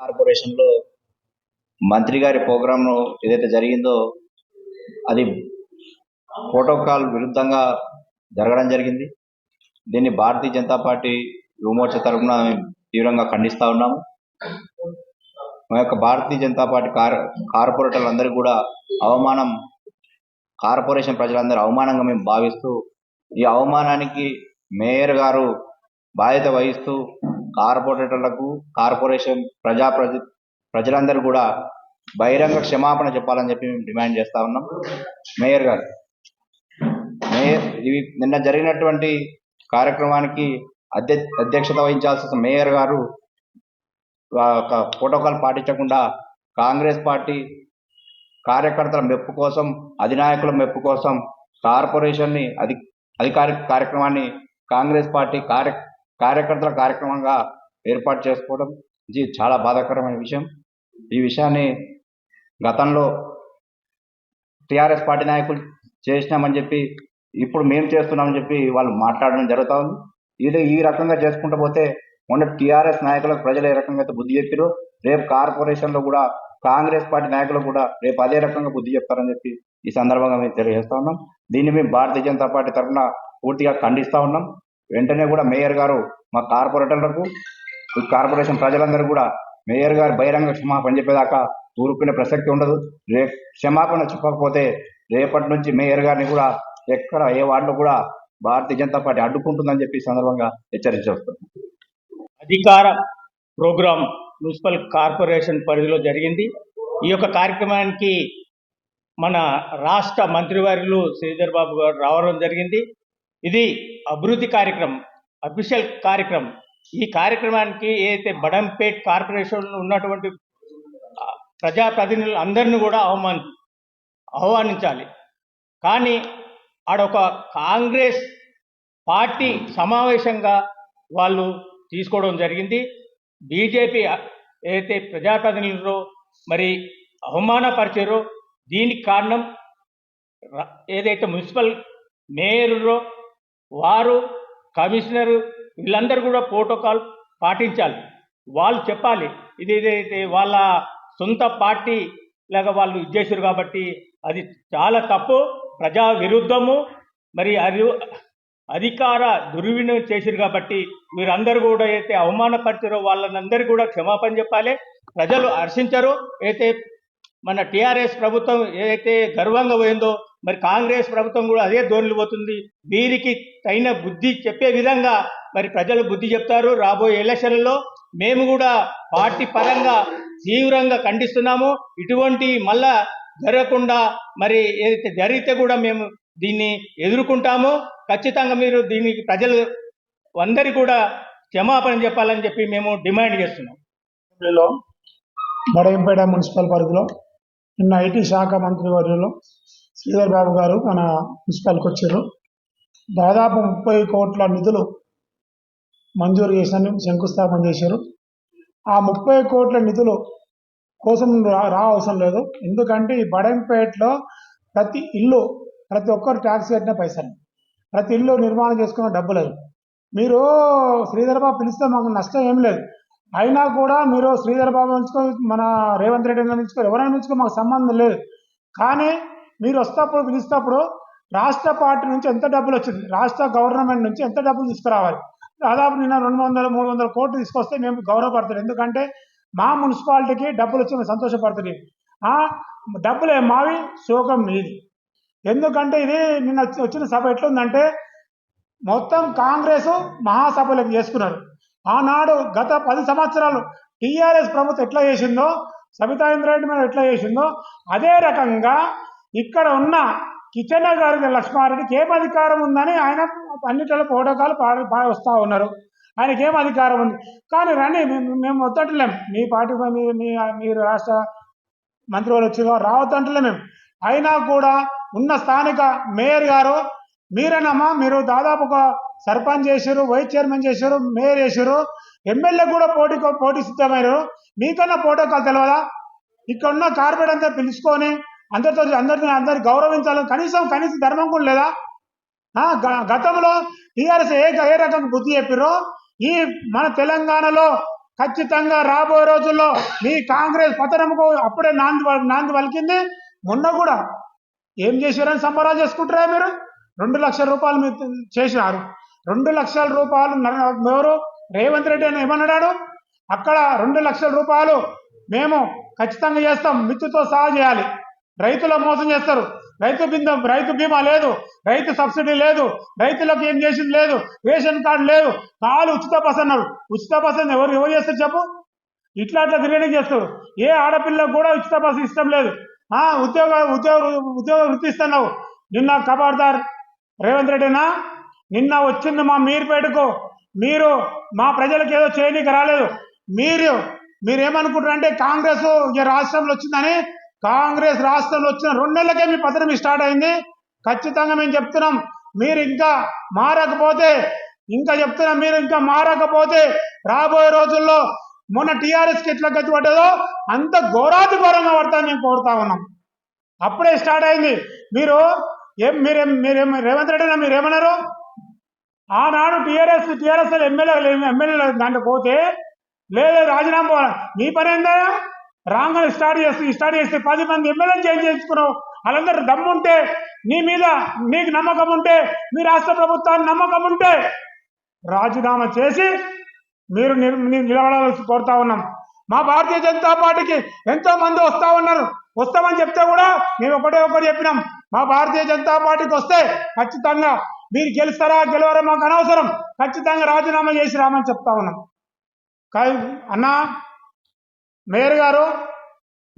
కార్పొరేషన్లో మంత్రి గారి ప్రోగ్రాంను ఏదైతే జరిగిందో అది ప్రోటోకాల్ విరుద్ధంగా జరగడం జరిగింది. దీన్ని భారతీయ జనతా పార్టీ యువమోర్చ తరఫున తీవ్రంగా ఖండిస్తూ ఉన్నాము. మా యొక్క భారతీయ జనతా పార్టీ కార్ కార్పొరేటర్లందరికీ కూడా అవమానం కార్పొరేషన్ ప్రజలందరూ అవమానంగా మేము భావిస్తూ ఈ అవమానానికి మేయర్ గారు బాధ్యత వహిస్తూ కార్పొరేటర్లకు కార్పొరేషన్ ప్రజా ప్రజ ప్రజలందరూ కూడా బహిరంగ క్షమాపణ చెప్పాలని చెప్పి మేము డిమాండ్ చేస్తా ఉన్నాం. మేయర్ గారు మేయర్ ఇవి నిన్న జరిగినటువంటి కార్యక్రమానికి అధ్య అధ్యక్షత వహించాల్సిన మేయర్ గారు ఆ ప్రోటోకాల్ పాటించకుండా కాంగ్రెస్ పార్టీ కార్యకర్తల మెప్పు కోసం అధినాయకుల మెప్పు కోసం కార్పొరేషన్ని అధి అధికారిక కార్యక్రమాన్ని కాంగ్రెస్ పార్టీ కార్య కార్యకర్తల కార్యక్రమంగా ఏర్పాటు చేసుకోవడం ఇది చాలా బాధాకరమైన విషయం. ఈ విషయాన్ని గతంలో టీఆర్ఎస్ పార్టీ నాయకులు చేసినామని చెప్పి ఇప్పుడు మేము చేస్తున్నామని చెప్పి వాళ్ళు మాట్లాడడం జరుగుతూ ఉంది. ఇది ఈ రకంగా చేసుకుంటూ పోతే మొన్న టీఆర్ఎస్ నాయకులకు ప్రజలు ఏ రకంగా అయితే బుద్ధి చెప్పారు రేపు కార్పొరేషన్లో కూడా కాంగ్రెస్ పార్టీ నాయకులు కూడా రేపు అదే రకంగా బుద్ధి చెప్తారని చెప్పి ఈ సందర్భంగా మేము తెలియజేస్తా ఉన్నాం. దీన్ని మేము భారతీయ జనతా పార్టీ తరఫున పూర్తిగా ఖండిస్తా ఉన్నాం. వెంటనే కూడా మేయర్ గారు మా కార్పొరేటర్లకు ఈ కార్పొరేషన్ ప్రజలందరూ కూడా మేయర్ గారు బహిరంగ క్షమాపణ చెప్పేదాకా ఊరుకునే ప్రసక్తి ఉండదు. రేపు క్షమాపణ చెప్పకపోతే రేపటి నుంచి మేయర్ గారిని కూడా ఎక్కడ ఏ వార్డులో కూడా భారతీయ జనతా పార్టీ అడ్డుకుంటుందని చెప్పి సందర్భంగా హెచ్చరించేస్తాం అధికార ప్రోగ్రాం మున్సిపల్ కార్పొరేషన్ పరిధిలో జరిగింది. ఈ యొక్క కార్యక్రమానికి మన రాష్ట్ర మంత్రివర్యులు శ్రీధర్ బాబు గారు రావడం జరిగింది. ఇది అభివృద్ధి కార్యక్రమం అఫీషియల్ కార్యక్రమం. ఈ కార్యక్రమానికి ఏదైతే బడంపేట్ కార్పొరేషన్ ఉన్నటువంటి ప్రజాప్రతినిధులు అందరినీ కూడా అవమాన ఆహ్వానించాలి. కానీ ఆడొక కాంగ్రెస్ పార్టీ సమావేశంగా వాళ్ళు తీసుకోవడం జరిగింది. బీజేపీ ఏదైతే ప్రజాప్రతినిధులు మరి అవమానపరిచారో దీనికి కారణం ఏదైతే మున్సిపల్ మేయర్లో వారు కమిషనర్ వీళ్ళందరూ కూడా ప్రోటోకాల్ పాటించాలి. వాళ్ళు చెప్పాలి. ఇది ఏదైతే వాళ్ళ సొంత పార్టీ లాగా వాళ్ళు ఇది చేశారు కాబట్టి అది చాలా తప్పు. ప్రజా విరుద్ధము. మరి అది అధికార దుర్వినియోగం చేశారు కాబట్టి మీరందరూ కూడా అయితే అవమానపరిచారో వాళ్ళందరూ కూడా క్షమాపణ చెప్పాలి. ప్రజలు హర్షించరు. అయితే మన టీఆర్ఎస్ ప్రభుత్వం ఏదైతే గర్వంగా పోయిందో మరి కాంగ్రెస్ ప్రభుత్వం కూడా అదే ధోరణి పోతుంది. వీరికి తగిన బుద్ధి చెప్పే విధంగా మరి ప్రజలు బుద్ధి చెప్తారు. రాబోయే ఎలక్షన్లలో మేము కూడా పార్టీ పరంగా తీవ్రంగా ఖండిస్తున్నాము. ఇటువంటి మళ్ళా జరగకుండా మరి ఏదైతే జరిగితే కూడా మేము దీన్ని ఎదుర్కొంటాము. ఖచ్చితంగా మీరు దీనికి ప్రజలు అందరి కూడా క్షమాపణ చెప్పాలని చెప్పి మేము డిమాండ్ చేస్తున్నాం. బడయంపేట మున్సిపల్ పరిధిలో నిన్న ఐటీ శాఖ మంత్రి వర్యులు శ్రీధర్ బాబు గారు మన మున్సిపాల్కి వచ్చారు. దాదాపు ముప్పై కోట్ల నిధులు మంజూరు చేసిన శంకుస్థాపన చేశారు. ఆ ముప్పై కోట్ల నిధులు కోసం రా రా అవసరం లేదు. ఎందుకంటే ఈ బడంపేటలో ప్రతి ఇల్లు ప్రతి ఒక్కరు ట్యాక్స్ కట్టిన పైసలు. ప్రతి ఇల్లు నిర్మాణం చేసుకున్న డబ్బులు అవి. మీరు శ్రీధర్ బాబు పిలిస్తే మాకు నష్టం ఏం లేదు. అయినా కూడా మీరు శ్రీధర్ బాబు మన రేవంత్ రెడ్డి నుంచుకో ఎవరైనా నుంచుకో మాకు సంబంధం లేదు. కానీ మీరు వస్తేప్పుడు పిలిస్తేప్పుడు రాష్ట్ర పార్టీ నుంచి ఎంత డబ్బులు వచ్చింది? రాష్ట్ర గవర్నమెంట్ నుంచి ఎంత డబ్బులు తీసుకురావాలి? దాదాపు నిన్న రెండు వందల మూడు వందల కోట్లు తీసుకొస్తే మేము గౌరవపడతాం. ఎందుకంటే మా మున్సిపాలిటీకి డబ్బులు వచ్చి మేము సంతోషపడుతుంది ఆ, డబ్బులే మావి శోకం మీది. ఎందుకంటే ఇది నిన్న వచ్చిన సభ ఎట్లుందంటే మొత్తం కాంగ్రెస్ మహాసభలకు చేసుకున్నారు. ఆనాడు గత పది సంవత్సరాలు టీఆర్ఎస్ ప్రభుత్వం ఎట్లా చేసిందో సబితా ఇంద్రారెడ్డి మీద ఎట్లా చేసిందో అదే రకంగా ఇక్కడ ఉన్న కిచెన్ గారి లక్ష్మారెడ్డికి ఏం అధికారం ఉందని ఆయన అన్నిటిలో ప్రోటోకాల్ పాడి వస్తూ ఉన్నారు. ఆయనకి ఏం అధికారం ఉంది? కానీ రండి మేము- మేము వద్దట్లేం. మీ పార్టీ మీ మీరు రాష్ట్ర మంత్రి వాళ్ళు వచ్చి రావద్దంటలే మేము అయినా కూడా ఉన్న స్థానిక మేయర్ గారు మీరేనమ్మా మీరు దాదాపు ఒక సర్పంచ్ చేశారు వైస్ చైర్మన్ చేశారు మేయర్ చేశారు ఎమ్మెల్యే కూడా పోటీ పోటీ సిద్ధమయ్యారు మీకన్నా ప్రోటోకాల్ తెలియదా ఇక్కడ ఉన్న కార్పొరేట్ అంతా పిలుచుకొని అందరితో అందరితో అందరిని గౌరవించాలని కనీసం కనీసం ధర్మం కూడా లేదా? గతంలో టీఆర్ఎస్ ఏ ఏ రకంగా బుద్ధి చెప్పిరో ఈ మన తెలంగాణలో ఖచ్చితంగా రాబోయే రోజుల్లో మీ కాంగ్రెస్ పతనంకు అప్పుడే నాంది నాంది పలికింది. మొన్న కూడా ఏం చేశారని సంబరాలు చేసుకుంటారా మీరు? రెండు లక్షల రూపాయలు మీరు చేసినారు. రెండు లక్షల రూపాయలు ఎవరు? రేవంత్ రెడ్డి అని ఏమన్నాడు? అక్కడ రెండు లక్షల రూపాయలు మేము ఖచ్చితంగా చేస్తాం. మిత్తుతో సహా చేయాలి. రైతుల మోసం చేస్తారు. రైతు బింద రైతు బీమా లేదు రైతు సబ్సిడీ లేదు రైతులకు ఏం చేసింది లేదు రేషన్ కార్డు లేదు. కాలు ఉచిత బస్ అన్నారు. ఉచిత బస్ అని ఎవరు ఎవరు చేస్తారు చెప్పు? ఇట్లా అట్లా తిరగడం చేస్తారు. ఏ ఆడపిల్లకు కూడా ఉచిత బస్సు ఇష్టం లేదు. ఆ ఉద్యోగ ఉద్యోగ ఉద్యోగ వృత్తిస్తున్నావు నిన్న కబార్దార్ రేవంత్ రెడ్డినా? నిన్న వచ్చింది మా మీరుపేటకు. మీరు మా ప్రజలకు ఏదో చేయనీకి రాలేదు. మీరు మీరేమనుకుంటారంటే కాంగ్రెస్ రాష్ట్రంలో వచ్చిందని కాంగ్రెస్ రాష్ట్రంలో వచ్చిన రెండు నెలలకే మీ పత్రం స్టార్ట్ అయింది. ఖచ్చితంగా మేము చెప్తున్నాం మీరు ఇంకా మారకపోతే ఇంకా చెప్తున్నాం మీరు ఇంకా మారకపోతే రాబోయే రోజుల్లో మొన్న టీఆర్ఎస్కి ఎట్లా గతి పడ్డదో అంత ఘోరాతి ఘోరంగా మేము కోరుతా ఉన్నాం. అప్పుడే స్టార్ట్ అయింది. మీరు ఏం మీరేం మీరేం రేవంత్ రెడ్డి మీరేమన్నారు ఆనాడు టీఆర్ఎస్ టీఆర్ఎస్ ఎమ్మెల్యే ఎమ్మెల్యే దాంట్లో పోతే లేదు రాజీనామా మీ పని ఏందా రాంగని స్టార్ట్ చేసి స్టార్ట్ చేస్తే పది మంది ఎమ్మెల్యేలు చేంజ్ చేసుకున్నావు వాళ్ళందరూ దమ్ముంటే నీ మీద నీకు నమ్మకం ఉంటే మీ రాష్ట్ర ప్రభుత్వానికి నమ్మకం ఉంటే రాజీనామా చేసి మీరు నిలబడాల్సి కోరుతా ఉన్నాం. మా భారతీయ జనతా పార్టీకి ఎంతో మంది వస్తా ఉన్నారు. వస్తామని చెప్తే కూడా మేము ఒకటే ఒకటి చెప్పినాం. మా భారతీయ జనతా పార్టీకి వస్తే ఖచ్చితంగా మీరు గెలుస్తారా గెలవరా మాకు అనవసరం. ఖచ్చితంగా రాజీనామా చేసి రామని చెప్తా ఉన్నాం. అన్నా మేయర్ గారు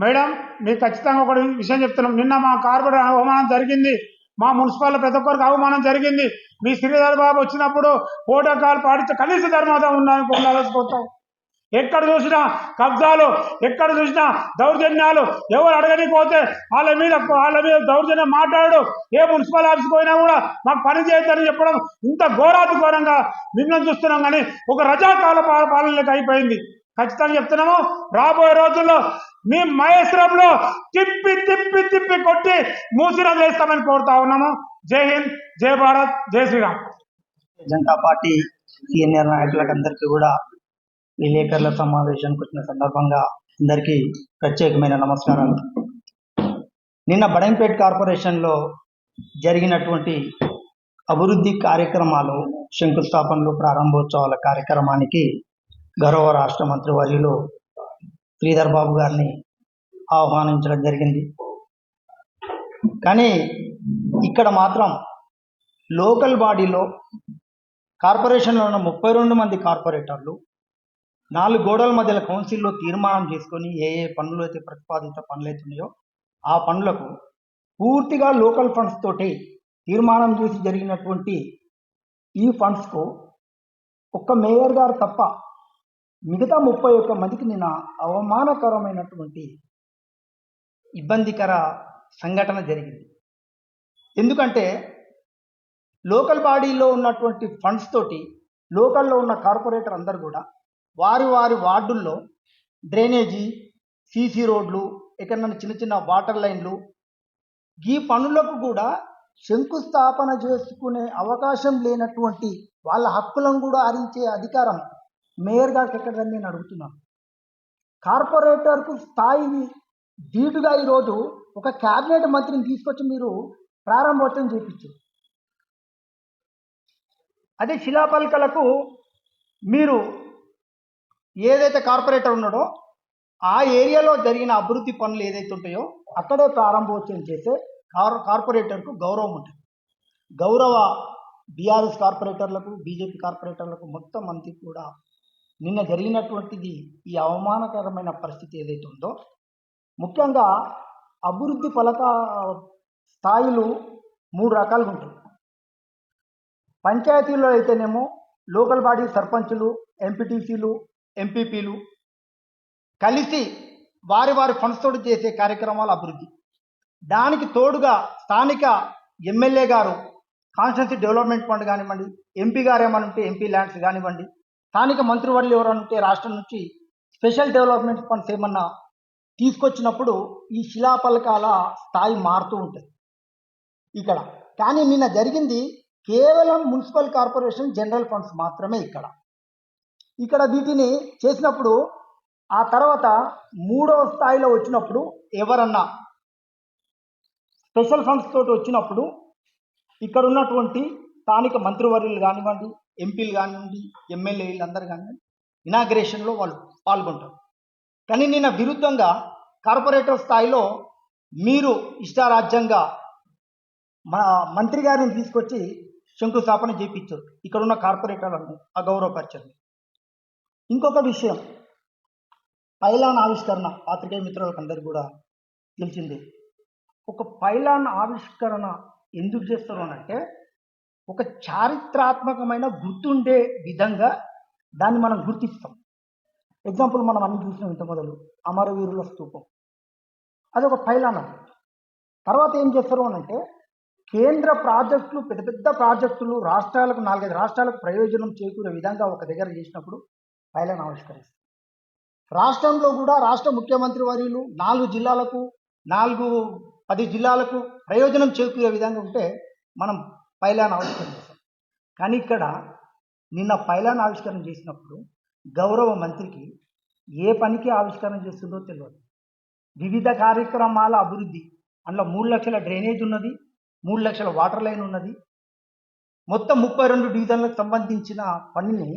మేడం మీకు ఖచ్చితంగా ఒక విషయం చెప్తున్నాం. నిన్న మా కార్పొరేట్ అవమానం జరిగింది. మా మున్సిపల్ ప్రతి ఒక్కరికి అవమానం జరిగింది. మీ శ్రీధర్ బాబు వచ్చినప్పుడు ప్రోటోకాల్ పాటించే కనీస ధర్మత ఉండాలని ఉండాల్సిపోతాం ఎక్కడ చూసినా కబ్జాలు ఎక్కడ చూసినా దౌర్జన్యాలు ఎవరు అడగని పోతే వాళ్ళ మీద వాళ్ళ మీద దౌర్జన్యం మాట్లాడు. ఏ మున్సిపల్ ఆఫీస్కి పోయినా కూడా మాకు పని చేయొద్దని చెప్పడం ఇంత ఘోరాతి ఘోరంగా మిమ్మల్ని చూస్తున్నాం కానీ ఒక రజాకాల పా- పాలనలోకి అయిపోయింది. ఖచ్చితంగా చెప్తున్నాము. రాబోయే రోజుల్లో మీ మహేశ్వరంలో తిప్పి తిప్పి తిప్పి కొట్టి మూసిరం చేస్తామని కోరుతా ఉన్నాము. జై హింద్ జై భారత్ జై శ్రీరామ్. జనతా పార్టీ సీనియర్ నాయకులకు అందరికీ కూడా విలేకరుల సమావేశానికి వచ్చిన సందర్భంగా అందరికీ ప్రత్యేకమైన నమస్కారాలు. నిన్న బడంపేట్ కార్పొరేషన్లో జరిగినటువంటి అభివృద్ధి కార్యక్రమాలు శంకుస్థాపనలు ప్రారంభోత్సవాల కార్యక్రమానికి గౌరవ రాష్ట్ర మంత్రి వర్యులు శ్రీధర్ బాబు గారిని ఆహ్వానించడం జరిగింది. కానీ ఇక్కడ మాత్రం లోకల్ బాడీలో కార్పొరేషన్లో ఉన్న ముప్పై రెండు మంది కార్పొరేటర్లు నాలుగు గోడల మధ్యల కౌన్సిల్లో తీర్మానం చేసుకొని ఏ ఏ పనులు అయితే ప్రతిపాదిత పనులు అవుతున్నాయో ఆ పనులకు పూర్తిగా లోకల్ ఫండ్స్ తోటి తీర్మానం చేసి జరిగినటువంటి ఈ ఫండ్స్కు ఒక్క మేయర్ గారు తప్ప మిగతా ముప్పై ఒక్క మందికి నిన్న అవమానకరమైనటువంటి ఇబ్బందికర సంఘటన జరిగింది. ఎందుకంటే లోకల్ బాడీలో ఉన్నటువంటి ఫండ్స్ తోటి లోకల్లో ఉన్న కార్పొరేటర్ అందరు కూడా వారి వారి వార్డుల్లో డ్రైనేజీ సీసీ రోడ్లు ఎక్కడన్నా చిన్న చిన్న వాటర్ లైన్లు ఈ పనులకు కూడా శంకుస్థాపన చేసుకునే అవకాశం లేనటువంటి వాళ్ళ హక్కులను కూడా హరించే అధికారం మేయర్ గారికి ఎక్కడదని నేను అడుగుతున్నాను కార్పొరేటర్కు స్థాయిని ధీటుగా ఈరోజు ఒక క్యాబినెట్ మంత్రిని తీసుకొచ్చి మీరు ప్రారంభోత్సవం చేయించారు అదే శిలాపలకలకు మీరు ఏదైతే కార్పొరేటర్ ఉన్నాడో ఆ ఏరియాలో జరిగిన అభివృద్ధి పనులు ఏదైతే ఉంటాయో అక్కడే ప్రారంభోత్సవం చేస్తే కార్ కార్పొరేటర్కు గౌరవం ఉంటుంది. గౌరవ బీఆర్ఎస్ కార్పొరేటర్లకు బీజేపీ కార్పొరేటర్లకు మొత్తం మంత్రి కూడా నిన్న జరిగినటువంటిది ఈ అవమానకరమైన పరిస్థితి ఏదైతే ఉందో ముఖ్యంగా అభివృద్ధి ఫలక స్థాయిలు మూడు రకాలుగా ఉంటాయి. పంచాయతీల్లో అయితేనేమో లోకల్ బాడీ సర్పంచులు ఎంపీటీసీలు ఎంపీపీలు కలిసి వారి వారి ఫండ్స్ తోటి చేసే కార్యక్రమాల అభివృద్ధి. దానికి తోడుగా స్థానిక ఎమ్మెల్యే గారు కాన్స్టిట్యూన్సీ డెవలప్మెంట్ ఫండ్ కానివ్వండి ఎంపీ గారు ఏమైనా ఉంటే ఎంపీ ల్యాండ్స్ కానివ్వండి స్థానిక మంత్రివర్యులు ఎవరైనా ఉంటే రాష్ట్రం నుంచి స్పెషల్ డెవలప్మెంట్ ఫండ్స్ ఏమన్నా తీసుకొచ్చినప్పుడు ఈ శిలాపలకాల స్థాయి మారుతూ ఉంటుంది. ఇక్కడ. కానీ నిన్న జరిగింది కేవలం మున్సిపల్ కార్పొరేషన్ జనరల్ ఫండ్స్ మాత్రమే ఇక్కడ. ఇక్కడ వీటిని చేసినప్పుడు ఆ తర్వాత మూడవ స్థాయిలో వచ్చినప్పుడు ఎవరన్నా స్పెషల్ ఫండ్స్ తోటి వచ్చినప్పుడు ఇక్కడ ఉన్నటువంటి స్థానిక మంత్రివర్యులు కానివ్వండి ఎంపీలు కానివ్వండి ఎమ్మెల్యేలు అందరు కానివ్వండి ఇనాగ్రేషన్లో వాళ్ళు పాల్గొంటారు. కానీ నిన్న విరుద్ధంగా కార్పొరేటర్ స్థాయిలో మీరు ఇష్టారాజ్యంగా మా మంత్రి గారిని తీసుకొచ్చి శంకుస్థాపన చేయించారు ఇక్కడ ఉన్న కార్పొరేటర్లను అగౌరవపరచండి ఇంకొక విషయం పైలాన్ ఆవిష్కరణ పాత్రికేయ మిత్రులకు అందరికీ కూడా తెలిసిందే. ఒక పైలాన్ ఆవిష్కరణ ఎందుకు చేస్తారు అంటే ఒక చారిత్రాత్మకమైన గుర్తుండే విధంగా దాన్ని మనం గుర్తిస్తాం. ఎగ్జాంపుల్ మనం అన్ని చూసినాం ఇంత మొదలు. అమరవీరుల స్థూపం. అది ఒక పైలాన్. తర్వాత ఏం చేస్తారు అని అంటే కేంద్ర ప్రాజెక్టులు పెద్ద పెద్ద ప్రాజెక్టులు రాష్ట్రాలకు నాలుగైదు రాష్ట్రాలకు ప్రయోజనం చేకూరే విధంగా ఒక దగ్గర చేసినప్పుడు పైలాన్ ఆవిష్కరిస్తారు. రాష్ట్రంలో కూడా రాష్ట్ర ముఖ్యమంత్రి వర్యులు నాలుగు జిల్లాలకు నాలుగు పది జిల్లాలకు ప్రయోజనం చేకూరే విధంగా ఉంటే మనం పైలాన్ ఆవిష్కరణ చేశారు. కానీ ఇక్కడ నిన్న పైలాన్ ఆవిష్కరణ చేసినప్పుడు గౌరవ మంత్రికి ఏ పనికి ఆవిష్కరణ చేస్తుందో తెలియదు. వివిధ కార్యక్రమాల అభివృద్ధి అందులో మూడు లక్షల డ్రైనేజ్ ఉన్నది మూడు లక్షల వాటర్ లైన్ ఉన్నది. మొత్తం ముప్పై రెండు డివిజన్లకు సంబంధించిన పనిని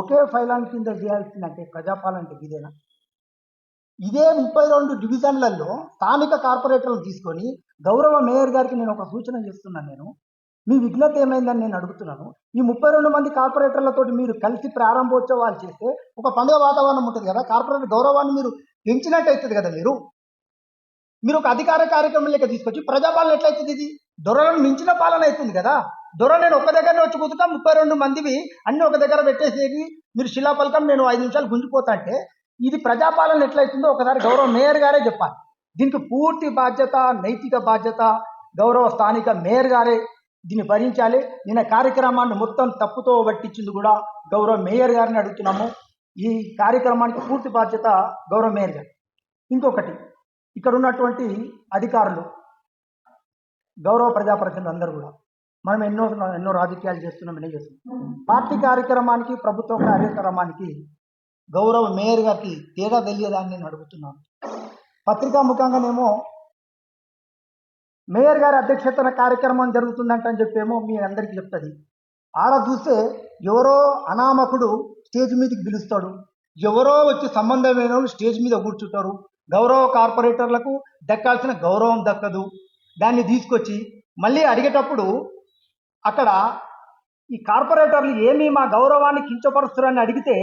ఒకే ఫైలాన్ కింద చేయాల్సిందంటే ప్రజాపాలన అంటే ఇదేనా? ఇదే ముప్పై రెండు డివిజన్లలో స్థానిక కార్పొరేటర్లను తీసుకొని గౌరవ మేయర్ గారికి నేను ఒక సూచన చేస్తున్నాను నేను. మీ విఘ్నత ఏమైందని నేను అడుగుతున్నాను. ఈ ముప్పై రెండు మంది కార్పొరేటర్లతో మీరు కలిసి ప్రారంభోత్సవాలు చేస్తే ఒక పండుగ వాతావరణం ఉంటుంది కదా. కార్పొరేటర్ గౌరవాన్ని మీరు పెంచినట్టు అవుతుంది కదా మీరు. మీరు ఒక అధికార కార్యక్రమం లెక్క తీసుకొచ్చి ప్రజాపాలన ఎట్లయితుంది ఇది? దొరలను మించిన పాలన అవుతుంది కదా. దొర నేను ఒక దగ్గరనే వచ్చి కూతుతా ముప్పై రెండు మందివి అన్ని ఒక దగ్గర పెట్టేసేది మీరు శిలాపలకం నేను ఐదు నిమిషాలు గుంజిపోతా అంటే ఇది ప్రజాపాలన ఎట్లయితుందో ఒకసారి గౌరవ మేయర్ గారే చెప్పాలి. దీనికి పూర్తి బాధ్యత నైతిక బాధ్యత గౌరవ స్థానిక మేయర్ గారే దీన్ని భరించాలి నిన్న కార్యక్రమాన్ని మొత్తం తప్పుతో పట్టించింది కూడా గౌరవ మేయర్ గారిని అడుగుతున్నాము. ఈ కార్యక్రమానికి పూర్తి బాధ్యత గౌరవ మేయర్ గారు. ఇంకొకటి ఇక్కడ ఉన్నటువంటి అధికారులు గౌరవ ప్రజాప్రతినిధులు అందరూ కూడా మనం ఎన్నో ఎన్నో రాజకీయాలు చేస్తున్నాం ఎన్నో చేస్తున్నాం. పార్టీ కార్యక్రమానికి ప్రభుత్వ కార్యక్రమానికి గౌరవ మేయర్ గారికి తేడా తెలియదా అని నేను అడుగుతున్నాను. పత్రికా ముఖంగానేమో మేయర్ గారి అధ్యక్షతన కార్యక్రమం జరుగుతుందంట అని చెప్పేమో మీ అందరికీ చెప్తుంది. ఆడ చూస్తే ఎవరో అనామకుడు స్టేజ్ మీదకి పిలుస్తాడు. ఎవరో వచ్చి సంబంధమైన వాళ్ళు స్టేజ్ మీద కూర్చుంటారు. గౌరవ కార్పొరేటర్లకు దక్కాల్సిన గౌరవం దక్కదు. దాన్ని తీసుకొచ్చి మళ్ళీ అడిగేటప్పుడు అక్కడ ఈ కార్పొరేటర్లు ఏమి మా గౌరవాన్ని కించపరుస్తారని అడిగితే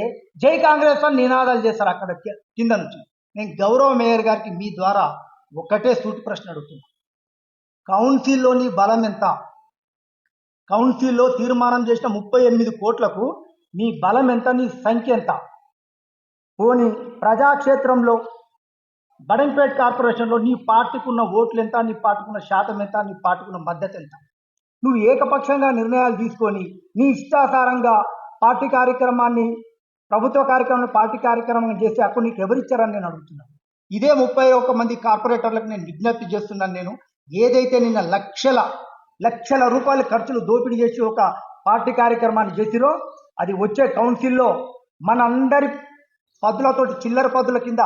జై కాంగ్రెస్ అని నినాదాలు చేస్తారు అక్కడ కింద నుంచి. నేను గౌరవ మేయర్ గారికి మీ ద్వారా ఒకటే సూటి ప్రశ్న అడుగుతున్నాను కౌన్సిల్లోని బలం ఎంత? కౌన్సిల్లో తీర్మానం చేసిన ముప్పై ఎనిమిది కోట్లకు నీ బలం ఎంత నీ సంఖ్య ఎంత? పోనీ ప్రజాక్షేత్రంలో బడంపేట్ కార్పొరేషన్లో నీ పార్టీకున్న ఓట్లు ఎంత నీ పార్టీకున్న శాతం ఎంత నీ పార్టీకున్న మద్దతు ఎంత? నువ్వు ఏకపక్షంగా నిర్ణయాలు తీసుకొని నీ ఇష్టాసారంగా పార్టీ కార్యక్రమాన్ని ప్రభుత్వ కార్యక్రమాన్ని పార్టీ కార్యక్రమం చేసి అక్కడ నీకు ఎవరిచ్చారని నేను అడుగుతున్నాను ఇదే ముప్పై ఒక్క మంది కార్పొరేటర్లకు నేను విజ్ఞప్తి చేస్తున్నాను నేను. ఏదైతే నిన్న లక్షల లక్షల రూపాయల ఖర్చులు దోపిడీ చేసి ఒక పార్టీ కార్యక్రమాన్ని చేసిరో అది వచ్చే కౌన్సిల్లో మనందరి పదులతోటి చిల్లర పదుల కింద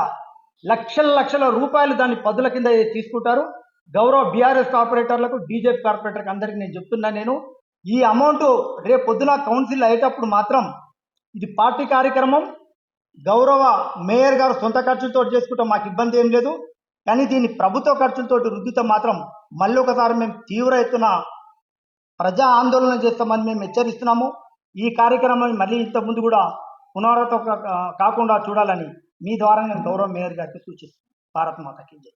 లక్షల లక్షల రూపాయలు దాన్ని పదుల కింద తీసుకుంటారు? గౌరవ బీఆర్ఎస్ కార్పొరేటర్లకు బీజేపీ కార్పొరేటర్కి అందరికీ నేను చెప్తున్నా నేను. ఈ అమౌంట్ రేపు పొద్దున కౌన్సిల్ అయ్యేటప్పుడు మాత్రం ఇది పార్టీ కార్యక్రమం. గౌరవ మేయర్ గారు సొంత ఖర్చులతో చేసుకుంటాం మాకు ఇబ్బంది ఏం లేదు. కానీ దీన్ని ప్రభుత్వ ఖర్చులతో రుద్దితే మాత్రం మళ్ళీ ఒకసారి మేము తీవ్ర ఎత్తున ప్రజా ఆందోళన చేస్తామని మేము హెచ్చరిస్తున్నాము. ఈ కార్యక్రమాన్ని మళ్ళీ ఇంత ముందు కూడా పునరావృతం కాకుండా చూడాలని మీ ద్వారా నేను గౌరవ మేయర్ గారికి సూచిస్తున్నాను. భారత్ మాతకి జై.